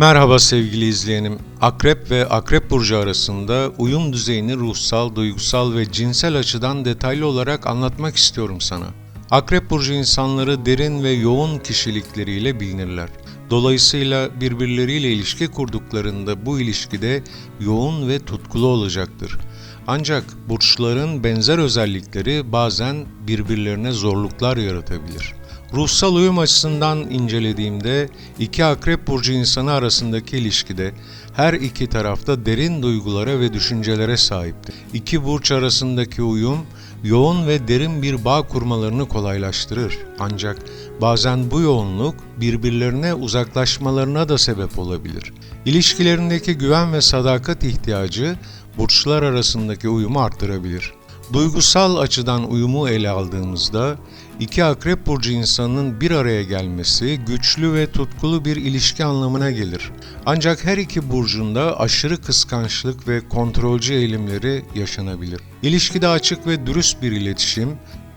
Merhaba sevgili izleyenim. Akrep ve Akrep Burcu arasında uyum düzeyini ruhsal, duygusal ve cinsel açıdan detaylı olarak anlatmak istiyorum sana. Akrep Burcu insanları derin ve yoğun kişilikleriyle bilinirler. Dolayısıyla birbirleriyle ilişki kurduklarında bu ilişkide yoğun ve tutkulu olacaktır. Ancak burçların benzer özellikleri bazen birbirlerine zorluklar yaratabilir. Ruhsal uyum açısından incelediğimde iki akrep burcu insanı arasındaki ilişkide her iki tarafta derin duygulara ve düşüncelere sahiptir. İki burç arasındaki uyum yoğun ve derin bir bağ kurmalarını kolaylaştırır. Ancak bazen bu yoğunluk birbirlerine uzaklaşmalarına da sebep olabilir. İlişkilerindeki güven ve sadakat ihtiyacı burçlar arasındaki uyumu arttırabilir. Duygusal açıdan uyumu ele aldığımızda iki akrep burcu insanının bir araya gelmesi güçlü ve tutkulu bir ilişki anlamına gelir. Ancak her iki burcunda aşırı kıskançlık ve kontrolcü eğilimleri yaşanabilir. İlişkide açık ve dürüst bir iletişim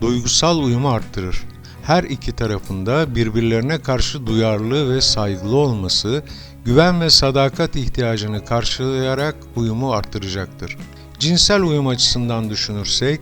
duygusal uyumu arttırır. Her iki tarafında birbirlerine karşı duyarlı ve saygılı olması güven ve sadakat ihtiyacını karşılayarak uyumu arttıracaktır. Cinsel uyum açısından düşünürsek,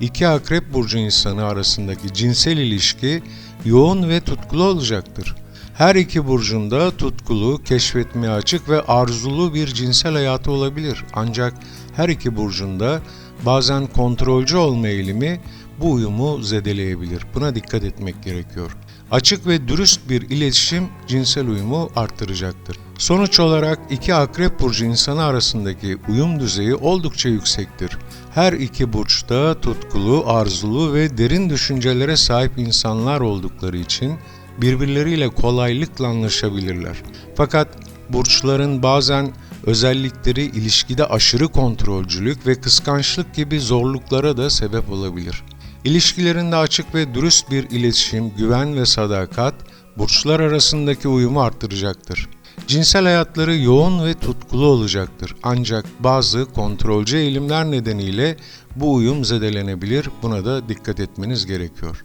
iki akrep burcu insanı arasındaki cinsel ilişki yoğun ve tutkulu olacaktır. Her iki burcunda tutkulu, keşfetmeye açık ve arzulu bir cinsel hayatı olabilir. Ancak her iki burcunda bazen kontrolcü olma eğilimi bu uyumu zedeleyebilir. Buna dikkat etmek gerekiyor. Açık ve dürüst bir iletişim cinsel uyumu arttıracaktır. Sonuç olarak iki akrep burcu insanı arasındaki uyum düzeyi oldukça yüksektir. Her iki burçta tutkulu, arzulu ve derin düşüncelere sahip insanlar oldukları için birbirleriyle kolaylıkla anlaşabilirler. Fakat burçların bazen özellikleri ilişkide aşırı kontrolcülük ve kıskançlık gibi zorluklara da sebep olabilir. İlişkilerinde açık ve dürüst bir iletişim, güven ve sadakat burçlar arasındaki uyumu arttıracaktır. Cinsel hayatları yoğun ve tutkulu olacaktır. Ancak bazı kontrolcü eğilimler nedeniyle bu uyum zedelenebilir. Buna da dikkat etmeniz gerekiyor.